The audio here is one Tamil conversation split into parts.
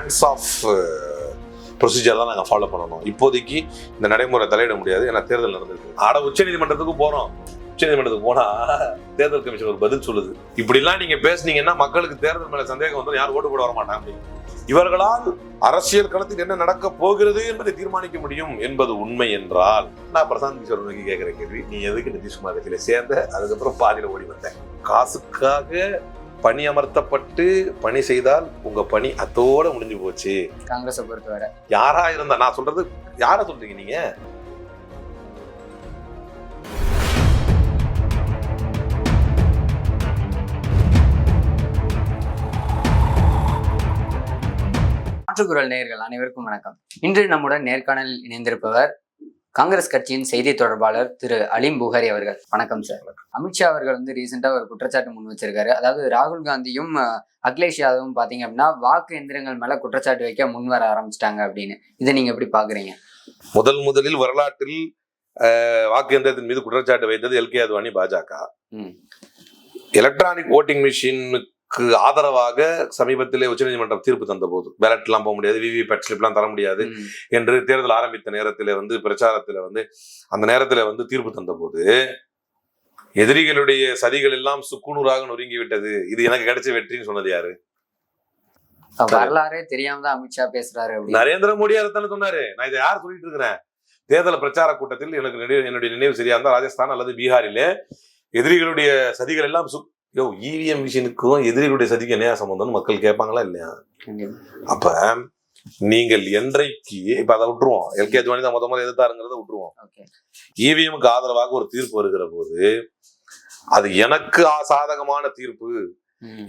ஹேண்ட்ஸ் ஆஃப் ப்ரொசீஜர் தான் நாங்கள் ஃபாலோ பண்ணணும். இப்போதைக்கு இந்த நடைமுறை தலையிட முடியாது. ஏன்னா தேர்தல் நடந்திருக்கு. ஆட உச்சநீதிமன்றத்துக்கு போகிறோம் உச்சநீதிமன்றத்துக்கு போனால் தேர்தல் கமிஷன் ஒரு பதில் சொல்லுது. இப்படிலாம் நீங்கள் பேசுனீங்கன்னா மக்களுக்கு தேர்தல் மேலே சந்தேகம் வந்து யாரும் ஓட்டு போட வர மாட்டாங்க இவர்களால் அரசியல் களத்தில் என்ன நடக்க போகிறது என்பதை தீர்மானிக்க முடியும் என்பது உண்மை என்றால் நான் பிரசாந்த் கிஷோர் நோக்கி கேட்குற கேள்வி நீ எதுக்கு நிதிஷ்குமார் கட்சியில் சேர்ந்த? அதுக்கப்புறம் பாதியில் ஓடி வந்தேன் காசுக்காக பணி அமர்த்தப்பட்டு பணி செய்தால் உங்க பணி அத்தோட முடிஞ்சு போச்சு. காங்கிரஸை பொறுத்தவரை. யாரா இருந்தா நான் சொல்றது யார சொல்றீங்க நீங்க? மாற்றுக்குரல் நேயர்கள் அனைவருக்கும் வணக்கம். இன்று நம்முடன் நேர்காணலில் இணைந்திருப்பவர் காங்கிரஸ் கட்சியின் செய்தி தொடர்பாளர் திரு அலிம் புகாரி அவர்கள். வணக்கம் சார். அமித்ஷா அவர்கள் வந்து ரீசெண்டா ஒரு குற்றச்சாட்டு முன் வச்சிருக்காரு. அதாவது ராகுல் காந்தியும் அகிலேஷ் யாதவும் பாத்தீங்க அப்படின்னா வாக்கு எந்திரங்கள் மேல குற்றச்சாட்டு வைக்க முன் வர ஆரம்பிச்சிட்டாங்க அப்படின்னு. இதை நீங்க எப்படி பாக்குறீங்க? முதல் முதலில் வரலாற்றில் வாக்கு எந்திரத்தின் மீது குற்றச்சாட்டு வைத்தது எல்கே அத்வானி பாஜக. எலக்ட்ரானிக் ஓட்டிங் மிஷினுக்கு ஆதரவாக சமீபத்திலே உச்சநீதிமன்றம் தீர்ப்பு தந்த போது பேலட் எல்லாம் போக முடியாது விவி பேட் ஸ்லிப்லாம் தர முடியாது. என்று தேர்தல் ஆரம்பித்த நேரத்தில் வந்து பிரச்சாரத்தில் வந்து அந்த நேரத்தில் வந்து தீர்ப்பு தந்த போது எதிரிகளுடைய சதிகள் எல்லாம் சுக்குநூறாக நொறுங்கி விட்டது இது எனக்கு கிடைச்ச வெற்றின்னு சொன்னது யாரு? வரலாறே தெரியாம தான் அமித்ஷா பேசுறாரு நரேந்திர மோடி அதைத்தானே சொன்னாரு? நான் இதை யார் சொல்லிட்டு இருக்கிறேன்? தேர்தல் பிரச்சார கூட்டத்தில் எனக்கு என்னுடைய நினைவு சரியா இருந்தால் ராஜஸ்தான் அல்லது பீகாரிலே எதிரிகளுடைய சதிகள் எல்லாம் யோ இவிஎம் மிஷினுக்கும் எதிரிகளுடைய சதிக்கு என்ன சம்பந்தம்னு மக்கள் கேட்பாங்களா இல்லையா. அப்ப நீங்கள் என்றைக்கு இப்ப அதை விட்டுருவோம் எல்கே அத்வானி தான் முத முதல்ல எதிர்த்தாருங்கிறத விட்டுருவோம். இவிஎம்க்கு ஆதரவாக ஒரு தீர்ப்பு வருகிற போது அது எனக்கு சாதகமான தீர்ப்பு.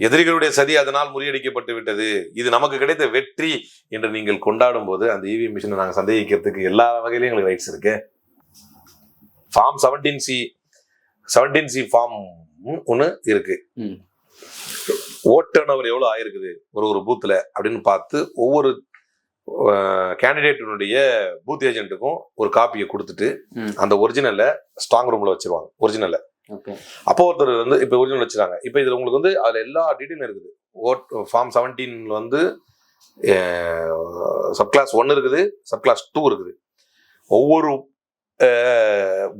எதிரிகளுடைய சதி அதனால் முறியடிக்கப்பட்டு விட்டது இது நமக்கு கிடைத்த வெற்றி என்று நீங்கள் கொண்டாடும் போது அந்த இவிஎம் மிஷினை நாங்கள் சந்தேகிக்கிறதுக்கு எல்லா வகையிலும் எங்களுக்கு ரைட்ஸ் இருக்கு form seventeen C seventeen C form ஒன்று இருக்கு. ஓட் டர்ன் ஓவர் எவ்வளோ ஆயிருக்குது? ஒரு ஒரு பூத்தில் அப்படின்னு பார்த்து ஒவ்வொரு கேண்டிடேட்டினுடைய பூத் ஏஜென்ட்டுக்கும் ஒரு காப்பியை கொடுத்துட்டு. அந்த ஒரிஜினலை ஸ்ட்ராங் ரூமில் வச்சிருவாங்க. ஒரிஜினலை. அப்போ ஒருத்தர் வந்து இப்போ ஒரிஜினல் வச்சுறாங்க இப்போ இதில் உங்களுக்கு வந்து அதில் எல்லா டீட்டெயிலும் இருக்குது. ஓட் ஃபார்ம் செவன்டீன்ல வந்து சப் கிளாஸ் ஒன் இருக்குது சப் கிளாஸ் டூ இருக்குது. ஒவ்வொரு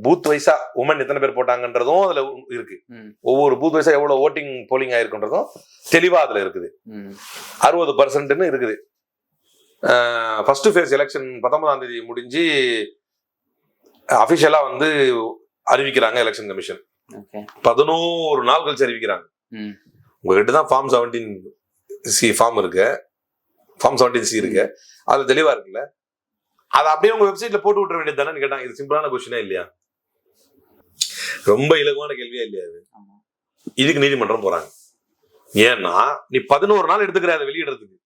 பூத் வைஸா உமன் எத்தனை பேர் போட்டாங்கன்றதும் அதுல இருக்கு. ஒவ்வொரு பூத் வைஸா எவ்வளவு ஓட்டிங் போலிங் ஆயிருக்குன்றதும் தெளிவா அதுல இருக்குது. அறுபது பர்சன்ட்னு இருக்குது. ஃபர்ஸ்ட் ஃபேஸ் எலெக்ஷன் பத்தொன்பதாம் தேதி முடிஞ்சு அஃபிஷியலா வந்து அறிவிக்கிறாங்க எலெக்ஷன் கமிஷன். பதினோரு நாள் கழிச்சு அறிவிக்கிறாங்க. உங்ககிட்ட தான் ஃபார்ம் செவன்டீன் சி ஃபார்ம் இருக்கு. ஃபார்ம் செவன்டீன் சி இருக்கு. அது தெளிவா இருக்குல்ல? அதை அப்படியே உங்க வெப்சைட்ல போட்டு விட்டுற வேண்டியது தானே கேட்டாங்க இது சிம்பிளான கொஸ்டினே இல்லையா? ரொம்ப இலகுவான கேள்வியா இல்லையா ஆமா. இதுக்கு நீதிமன்றம் போறாங்க. ஏன்னா நீ பதினோரு நாள் எடுத்துக்கிற அதை வெளியிடுறதுக்கு.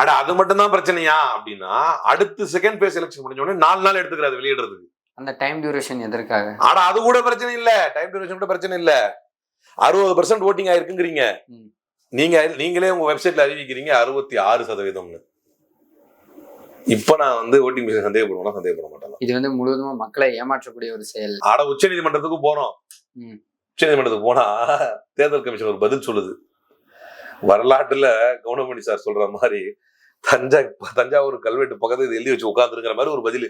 அட அது மட்டும் தான் பிரச்சனையா? அப்படின்னா அடுத்து செகண்ட் பேஸ் எலெக்ஷன் முடிஞ்ச உடனே நாலு நாள் எடுத்துக்கிற அதை வெளியிடுறதுக்கு. அந்த டைம் டியூரேஷன் எதற்காக? ஆனா அது கூட பிரச்சனை இல்ல. டைம் டியூரேஷன் கூட பிரச்சனை இல்ல. அறுபது பர்சன்ட் ஓட்டிங் ஆயிருக்குங்கிறீங்க. நீங்க நீங்களே உங்க வெப்சைட்ல அறிவிக்கிறீங்க அறுபத்தி ஆறு சதவீதம்னு. இப்ப நான் வந்து ஓட்டிங் மிஷின் சந்தேகப்படுவேன்? சந்தேகப்பட மாட்டேன் இது வந்து முழுவதுமா மக்களை ஏமாற்றக்கூடிய ஒரு செயல். ஆட உச்ச நீதிமன்றத்துக்கு போறோம். ம். உச்ச நீதிமன்றத்துக்கு போனா தேர்தல் கமிஷன் ஒரு பதில் சொல்லுது. வரலாற்றுல கவுண்டமணி சார் சொல்ற மாதிரி தஞ்சா தஞ்சாவூர் கல்வெட்டு பக்கத்துல இது எழுதி வச்சு உட்காந்துருங்கிற மாதிரி ஒரு பதில்.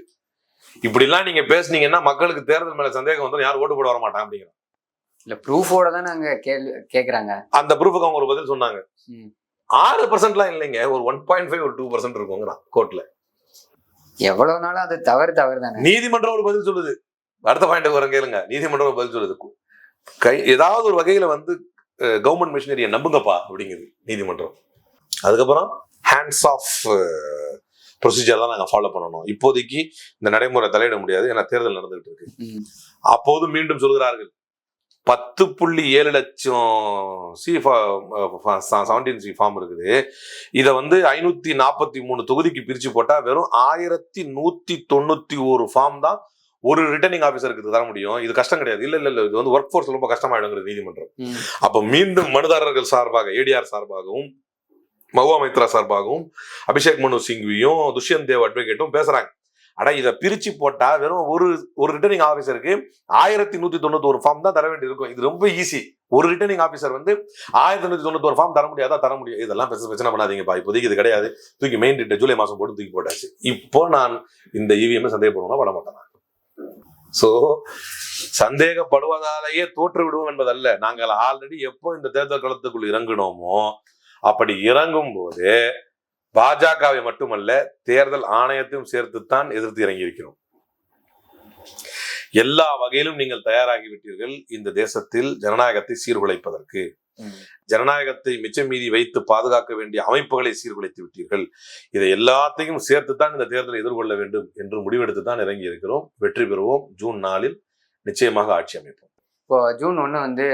இப்படிலாம் நீங்க பேசுனீங்கன்னா மக்களுக்கு தேர்தல் மேல சந்தேகம் வந்து யாரும் ஓட்டு போட வர மாட்டாங்க அப்படிங்கிற. இல்ல ப்ரூஃபோட தான் நாங்க கேக்குறாங்க. அந்த ப்ரூஃபுக்கு அவங்க ஒரு பதில் சொன்னாங்க. ம். ஆறு பர்சன்ட்லாம் இல்லைங்க. ஒரு ஒன் பாயிண்ட் ஃபைவ் ஒரு டூ பர்சன்ட் இருக்குங்கிறான் கோர்ட்ல எவ்வளவு நாளும் அது தவறு தவறு தானே நீதிமன்றம் ஒரு பதில் சொல்லுது. அடுத்த பாயிண்ட் வர கேளுங்க. நீதிமன்றம் ஒரு பதில் சொல்லுது. கை ஏதாவது ஒரு வகையில வந்து கவர்மெண்ட் மிஷினரியை நம்புங்கப்பா அப்படிங்குது நீதிமன்றம். அதுக்கப்புறம் ஹேண்ட்ஸ் ஆஃப் ப்ரொசீஜர் தான் நாங்கள் ஃபாலோ பண்ணணும். இப்போதைக்கு இந்த நடைமுறை தலையிட முடியாது. ஏன்னா தேர்தல் நடந்துகிட்டு இருக்கு. அப்போது மீண்டும் சொல்கிறார்கள். பத்து புள்ளி ஏழு லட்சம் சி செவன்டீன் சி ஃபார்ம் இருக்குது. இதை வந்து ஐநூத்தி நாற்பத்தி மூணு தொகுதிக்கு பிரிச்சு போட்டா வெறும் ஆயிரத்தி நூத்தி தொண்ணூத்தி ஒரு ஃபார்ம் தான் ஒரு ரிட்டர்னிங் ஆஃபீஸருக்கு தர முடியும். இது கஷ்டம் கிடையாது. இல்ல இல்ல இல்ல இது வந்து ஒர்க் ஃபோர்ஸ் ரொம்ப கஷ்டமாயிடுங்கிறது நீதிமன்றம். அப்ப மீண்டும் மனுதாரர்கள் சார்பாக ஏடிஆர் சார்பாகவும் மகுவா மைத்ரா சார்பாகவும் அபிஷேக் மனு சிங்வியும் துஷ்யந்த் தேவ் அட்வொகேட்டும் பேசுறாங்க. அட இதை பிரிச்சு போட்டா வெறும் ஒரு ஒரு ரிட்டர்னிங் ஆஃபீஸருக்கு ஆயிரத்தி நூத்தி தொண்ணூத்தி ஒரு ஃபார்ம் தான் தர வேண்டியிருக்கும். இது ரொம்ப ஈஸி ஒரு ரிட்டர்னிங் ஆஃபீஸர் வந்து ஆயிரத்தி நூத்தி தொண்ணூத்தொரு ஃபார்ம் தர முடியாதா? தர முடியும் இதெல்லாம் பிரச்சனை பிரச்சனை பண்ணாதீங்கப்பா. இப்போதைக்கு இது கிடையாது. தூக்கி மெயின் டேட் ஜூலை மாசம் போட்டு தூக்கி போட்டாச்சு. இப்போ நான் இந்த இவிஎம் சந்தேகப்படுவோம்னா பட மாட்டேன்? சோ சந்தேகப்படுவதாலேயே தோற்று விடுவோம் என்பதல்ல. நாங்கள் ஆல்ரெடி எப்போ இந்த தேர்தல் களத்துக்குள் இறங்கினோமோ அப்படி இறங்கும் போது பாஜகவை மட்டுமல்ல தேர்தல் ஆணையத்தையும் சேர்த்துத்தான் எதிர்த்து இறங்கி இருக்கிறோம் எல்லா வகையிலும் நீங்கள் தயாராகி விட்டீர்கள் இந்த தேசத்தில் ஜனநாயகத்தை சீர்குலைப்பதற்கு. ஜனநாயகத்தை மிச்சம் மீதி வைத்து பாதுகாக்க வேண்டிய அமைப்புகளை சீர்குலைத்து விட்டீர்கள். இதை எல்லாத்தையும் சேர்த்துத்தான் இந்த தேர்தலை எதிர்கொள்ள வேண்டும் என்று முடிவெடுத்து தான் இறங்கி இருக்கிறோம் வெற்றி பெறுவோம். ஜூன் நாலில் நிச்சயமாக ஆட்சி அமைப்போம். இப்போ ஜூன் ஒன்று வந்து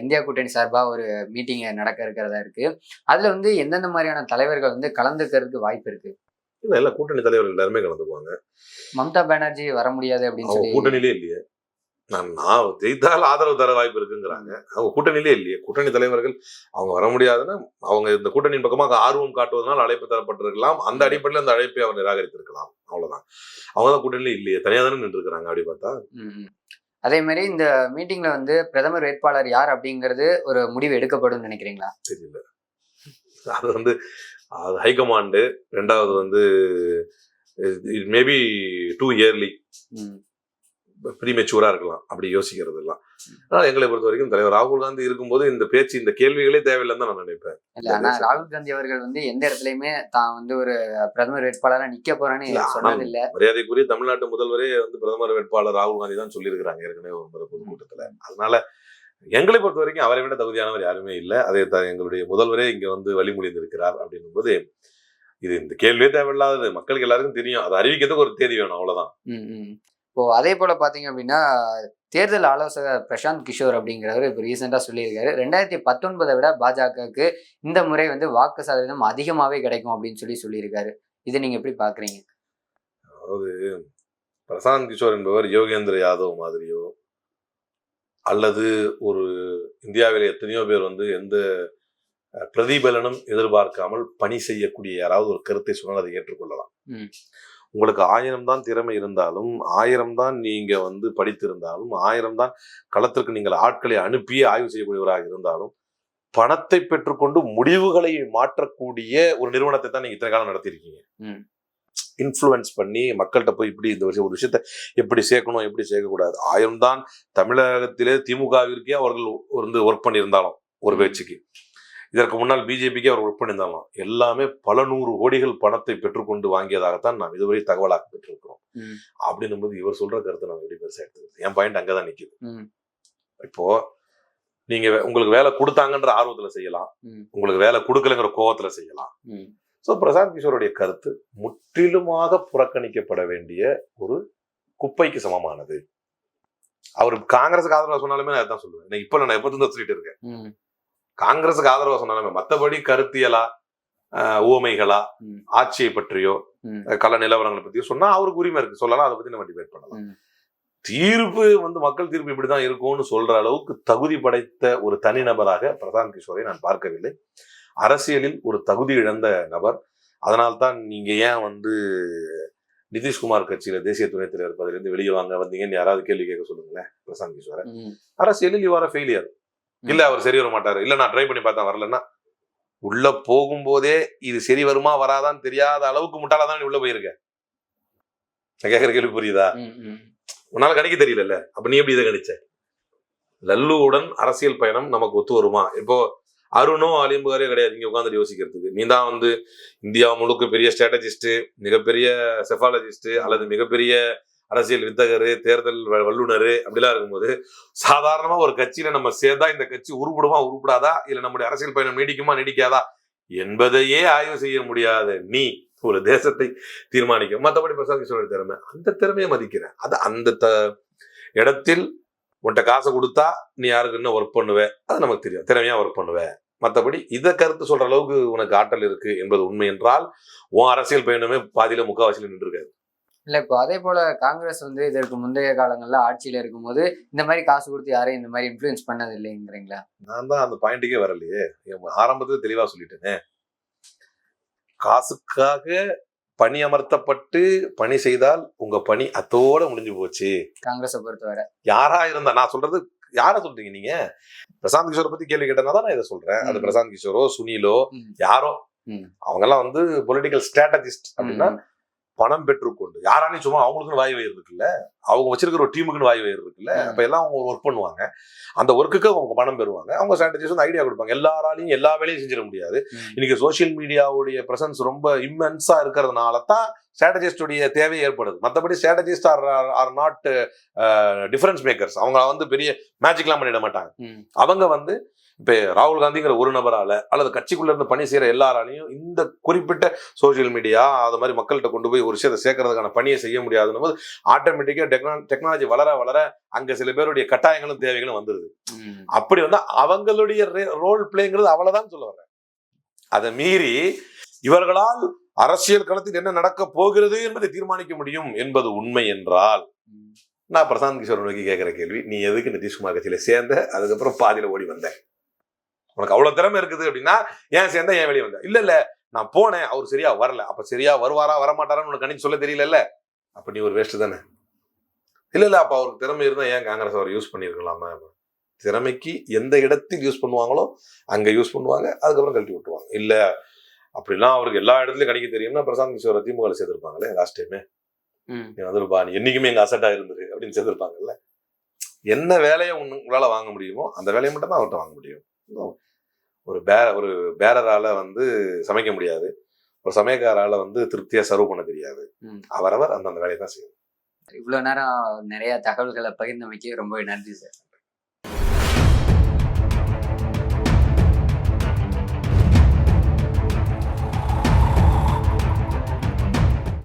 இந்தியா கூட்டணி சார்பாக ஒரு மீட்டிங் நடக்க இருக்கிறதா இருக்கு. அதுல வந்து எந்தெந்த மாதிரியான தலைவர்கள் வந்து கலந்துக்கிறதுக்கு வாய்ப்பு இருக்கு? இல்ல எல்லா கூட்டணி தலைவர்கள் எல்லாருமே கலந்துக்குவாங்க. மம்தா பானர்ஜி வர முடியாது அப்படின்னு சொல்லி. கூட்டணியிலே இல்லையே. நான் நான் ஜெயித்தால் ஆதரவு தர வாய்ப்பு இருக்குங்கிறாங்க. அவங்க கூட்டணியிலே இல்லையே. கூட்டணி தலைவர்கள் அவங்க வர முடியாதுன்னா அவங்க இந்த கூட்டணியின் பக்கமாக ஆர்வம் காட்டுவதனால் அழைப்பு தரப்பட்டிருக்கலாம். அந்த அடிப்படையில் அந்த அழைப்பை அவர் நிராகரித்திருக்கலாம். அவ்வளவுதான். அவங்க தான் கூட்டணியிலே இல்லையே. தனியாக தானே நின்று இருக்கிறாங்க அப்படி பார்த்தா. அதே மாதிரி இந்த மீட்டிங்ல வந்து பிரதமர் வேட்பாளர் யார் அப்படிங்கிறது ஒரு முடிவு எடுக்கப்படும் நினைக்கிறீங்களா? தெரியல. அது வந்து அது ஹைகமாண்டு ரெண்டாவது வந்து மேபி டூ இயர்லி ம், ப்ரீமெச்சூரா இருக்கலாம். அப்படி யோசிக்கிறது எல்லாம் ஆனால் எங்களை பொறுத்த வரைக்கும் தலைவர் ராகுல் காந்தி இருக்கும்போது இந்த பேச்சு இந்த கேள்விகளே தேவையில்லைன்னு தான் நான் நினைப்பேன். இல்ல ஆனா ராகுல் காந்தி அவர்கள் வந்து எந்த இடத்துலயுமே தான் வந்து ஒரு பிரதமர் வேட்பாளரா நிக்க போறேன்னு இல்ல, ஆனா- சொன்னது இல்ல மரியாதைக்குரிய தமிழ்நாட்டு முதல்வரே வந்து பிரதமர் வேட்பாளர் ராகுல் காந்தி தான் சொல்லியிருக்கிறாங்க ஏற்கனவே ஒரு முறை பொதுக்கூட்டத்துல அதனால எங்களை பொறுத்த வரைக்கும் அவரை விட தகுதியானவர் யாருமே இல்லை. அதே எங்களுடைய முதல்வரே இங்க வந்து வழிமொழிந்திருக்கிறார் அப்படின்னும் போது இது இந்த கேள்வியே தேவையில்லாதது. மக்களுக்கு எல்லாருக்கும் தெரியும். அதை அறிவிக்கிறதுக்கு ஒரு தேதி வேணும் அவ்வளவுதான். இப்போ அதே போல பாத்தீங்க அப்படின்னா தேர்தல் ஆலோசகர் பிரசாந்த் கிஷோர் அப்படிங்கிறவர் இப்போ ரீசெண்டா சொல்லியிருக்காரு. ரெண்டாயிரத்தி பத்தொன்பதை விட பாஜகவுக்கு இந்த முறை வந்து வாக்கு சதவீதம் அதிகமாவே கிடைக்கும் அப்படின்னு சொல்லி சொல்லியிருக்காரு. இதை நீங்க எப்படி பாக்குறீங்க? பிரசாந்த் கிஷோர் என்பவர் யோகேந்திர யாதவ் மாதிரியோ அல்லது ஒரு இந்தியாவில் எத்தனையோ பேர் வந்து எந்த பிரதிபலனும் எதிர்பார்க்காமல் பணி செய்யக்கூடிய யாராவது ஒரு கருத்தை சொன்னால் அதை ஏற்றுக்கொள்ளலாம். உங்களுக்கு ஆயிரம் தான் திறமை இருந்தாலும் ஆயிரம் தான் நீங்க வந்து படித்திருந்தாலும் ஆயிரம் தான் களத்திற்கு நீங்கள் ஆட்களை அனுப்பி ஆய்வு செய்யக்கூடியவராக இருந்தாலும் பணத்தை பெற்றுக்கொண்டு முடிவுகளை மாற்றக்கூடிய ஒரு நிறுவனத்தை தான் நீங்க இத்தனை காலம் நடத்தியிருக்கீங்க. இன்ஃப்ளூயன்ஸ் பண்ணி மக்கள்கிட்ட போய் இப்படி இந்த விஷயம் ஒரு விஷயத்த எப்படி சேர்க்கணும் எப்படி சேர்க்கக்கூடாது? ஆயிரம் தான் தமிழகத்திலே திமுகவிற்கே அவர்கள் வந்து ஒர்க் பண்ணியிருந்தாலும் ஒரு பேச்சுக்கு. இதற்கு முன்னால் பிஜேபிக்கே அவர் ஒர்க் பண்ணியிருந்தாலும் எல்லாமே பல நூறு கோடிகள் பணத்தை பெற்றுக்கொண்டு வாங்கியதாகத்தான் நாம் இதுவரை தகவலாக பெற்றிருக்கிறோம். அப்படின்னும் போது இவர் சொல்ற கருத்தை நம்ம எப்படி பெருசா எடுத்துக்கிறது? என் பாயிண்ட் அங்கதான் நிக்குது. இப்போ நீங்க உங்களுக்கு வேலை கொடுத்தாங்கன்ற ஆர்வத்துல செய்யலாம். உங்களுக்கு வேலை கொடுக்கலங்கிற கோவத்துல செய்யலாம். சோ பிரசாந்த் கிஷோருடைய கருத்து முற்றிலுமாக புறக்கணிக்கப்பட வேண்டிய ஒரு குப்பைக்கு சமமானது. அவர் காங்கிரஸுக்கு ஆதரவா சொன்னாலுமே நான் அதான் சொல்லுவேன். இப்ப நான் எப்ப தான் சொல்லிட்டு இருக்கேன். காங்கிரஸுக்கு ஆதரவா சொன்னாலுமே மத்தபடி கருத்தியலா ஆஹ், உவமைகளா. ஆட்சியை பற்றியோ கள நிலவரங்களை பத்தியோ சொன்னா அவருக்கு உரிமை இருக்கு. சொல்லலாம் அதை பத்தி நம்ம டிபேட் பண்ணலாம். தீர்ப்பு வந்து மக்கள் தீர்ப்பு இப்படிதான் இருக்கும்னு சொல்ற அளவுக்கு தகுதி படைத்த ஒரு தனிநபராக பிரசாந்த் கிஷோரை நான் பார்க்கவில்லை. அரசியலில் ஒரு தகுதி இழந்த நபர். அதனால்தான் நீங்க ஏன் வந்து நிதிஷ்குமார் கட்சியில தேசிய துணைத் தலைவர் பதவியிலிருந்து வெளியே வாங்க வந்தீங்கன்னு யாராவது கேள்வி கேட்க சொல்லுங்களேன் பிரசாந்த் கிஷோரை. அரசியலில் யுவார ஃபெயிலியர் இல்ல அவர் சரி வர மாட்டாரு. இல்ல நான் ட்ரை பண்ணி பார்த்தேன் வரலன்னா. உள்ள போகும்போதே இது சரி வருமா வராதான்னு தெரியாத அளவுக்கு முட்டாளா தான் நீ உள்ள போயிருக்க? நான் கேட்கற கேள்வி புரியுதா. உன்னால கணிக்க தெரியலல்ல. அப்ப நீ எப்படி இதை கணிச்ச? லல்லுவுடன் அரசியல் பயணம் நமக்கு ஒத்து வருமா? இப்போ அருணும் அலிம்புகாரே கிடையாது. இங்க உட்காந்து யோசிக்கிறதுக்கு. நீ தான் வந்து இந்தியா முழுக்க பெரிய ஸ்ட்ராட்டஜிஸ்ட் மிகப்பெரிய செஃபாலஜிஸ்ட் அல்லது மிகப்பெரிய அரசியல் வித்தகரு தேர்தல் வல்லுநர் அப்படிலாம் இருக்கும்போது சாதாரணமா ஒரு கட்சியில நம்ம சேர்ந்தா இந்த கட்சி உருப்படுமா உருப்படாதா? இல்ல நம்முடைய அரசியல் பயணம் நீடிக்குமா நீடிக்காதா? என்பதையே ஆய்வு செய்ய முடியாத. நீ ஒரு தேசத்தை தீர்மானிக்க. மற்றபடி பிரசாத் கிஷோரோட திறமை அந்த திறமையை மதிக்கிறேன் அது அந்த த இடத்தில் உன்கிட்ட காசை கொடுத்தா நீ யாருக்கு என்ன ஒர்க் பண்ணுவ? அது நமக்கு தெரியும் திறமையா ஒர்க் பண்ணுவ. மற்றபடி இதை கருத்து சொல்ற அளவுக்கு உனக்கு ஆற்றல் இருக்கு என்பது உண்மை என்றால் உன் அரசியல் பயணமே பாதியில முக்காவாசியில் நின்று இருக்காது இல்ல இப்போ அதே போல காங்கிரஸ் வந்து இதற்கு முந்தைய காலங்கள்ல ஆட்சியில இருக்கும்போது இந்த மாதிரி காசு கொடுத்து யாரையும் இந்த மாதிரி இன்ஃபுளுன்ஸ் பண்ணது இல்லைங்கிறீங்களா நான் தான் அந்த பாயிண்ட்டுக்கே வரலையே ஆரம்பத்துல தெளிவா சொல்லிட்டேனே காசுக்காக பணி அமர்த்தப்பட்டு பணி செய்தால் உங்க பணி அத்தோட முடிஞ்சு போச்சு காங்கிரஸை பொறுத்தவரை யாரா இருந்தா நான் சொல்றது யார சொல்றீங்க நீங்க பிரசாந்த் கிஷோரை பத்தி கேள்வி கேட்டனா தான் நான் இதை சொல்றேன் அது. பிரசாந்த் கிஷோரோ சுனிலோ. யாரோ. அவங்க எல்லாம் வந்து பொலிட்டிக்கல் ஸ்ட்ராட்டஜிஸ்ட் அப்படின்னா. பணம் பெற்றுக்கொண்டு யாராலையும் சும்மா அவங்களுக்குன்னு வாய் வயிறு இருக்குல்ல அவங்க வச்சிருக்கிற ஒரு டீமுக்குன்னு வாய் வயிறு இருக்குல்ல. அப்ப எல்லாம் அவங்க ஒர்க் பண்ணுவாங்க. அந்த ஒர்க்குக்கு அவங்க பணம் பெறுவாங்க. அவங்க ஸ்ட்ராட்டஜிஸ் வந்து ஐடியா கொடுப்பாங்க. எல்லாராலையும் எல்லா வேலையும் செஞ்சிட முடியாது. இன்னைக்கு சோஷியல் மீடியாவுடைய பிரசன்ஸ் ரொம்ப இம்மென்ஸா இருக்கிறதுனால தான் ஸ்ட்ராட்டஜிஸ்டுடைய தேவை ஏற்படுது. மற்றபடி strategist are are not difference makers அவங்க வந்து பெரிய மேஜிக்லாம் பண்ணிட மாட்டாங்க. அவங்க வந்து இப்போ ராகுல் காந்திங்கிற ஒரு நபரால அல்லது கட்சிக்குள்ள இருந்து பணி செய்யற எல்லாராலையும் இந்த குறிப்பிட்ட சோஷியல் மீடியா அது மாதிரி மக்கள்கிட்ட கொண்டு போய் ஒரு விஷயத்தை சேர்க்கறதுக்கான பணியை செய்ய முடியாதுன்னு போது ஆட்டோமேட்டிக்கா டெக்னா டெக்னாலஜி வளர வளர அங்க சில பேருடைய கட்டாயங்களும் தேவைகளும் வந்துருது. அப்படி வந்து அவங்களுடைய ரோல் பிளேங்கிறது அவ்வளவுதான் சொல்ல வர்றேன். அதை மீறி இவர்களால் அரசியல் களத்தில் என்ன நடக்க போகிறது என்பதை தீர்மானிக்க முடியும் என்பது உண்மை என்றால். நான் பிரசாந்த் கிஷோர் நோக்கி கேட்கிற கேள்வி நீ எதுக்கு நிதிஷ்குமார் கட்சியில சேர்ந்த? அதுக்கப்புறம் பாதியில ஓடி வந்த. உனக்கு அவ்வளவு திறமை இருக்குது அப்படின்னா ஏன் சேர்ந்த? ஏன் வெளியே வந்த? இல்ல இல்ல நான் போனேன் அவர் சரியா வரல. அப்ப சரியா வருவாரா வரமாட்டாரான்னு உனக்கு கணிச்சு சொல்ல தெரியல அப்ப நீ ஒரு வேஸ்ட் தானே? இல்ல இல்ல. அப்ப அவருக்கு திறமை இருந்தா ஏன் காங்கிரஸ் அவர் யூஸ் பண்ணிருக்கலாமா திறமைக்கு எந்த இடத்தில் யூஸ் பண்ணுவாங்களோ அங்க யூஸ் பண்ணுவாங்க. அதுக்கப்புறம் கழட்டி விட்டுருவாங்க. இல்ல அப்படிலாம் அவருக்கு எல்லா இடத்துலயும் கணிக்க தெரியும்னா பிரசாந்த் கிஷோரை திமுக சேர்த்திருப்பாங்களே லாஸ்ட் டைமே வந்துருப்பா நீ என்னைக்குமே எங்க அசட்டா இருந்தது அப்படின்னு சேர்த்திருப்பாங்கல்ல. என்ன வேலையை உங்களால வாங்க முடியுமோ அந்த வேலையை மட்டும் தான் அவர்கிட்ட வாங்க முடியும். ஒரு பேர ஒரு பேரரால வந்து சமைக்க முடியாது. ஒரு சமயக்காரால வந்து திருப்தியா சர்வ் பண்ண தெரியாது. அவரவர் அந்தந்த வேலையை தான் செய்யணும் இவ்வளோ நேரம் நிறைய தகவல்களை பகிர்ந்தமைக்கு ரொம்ப நன்றி சார்.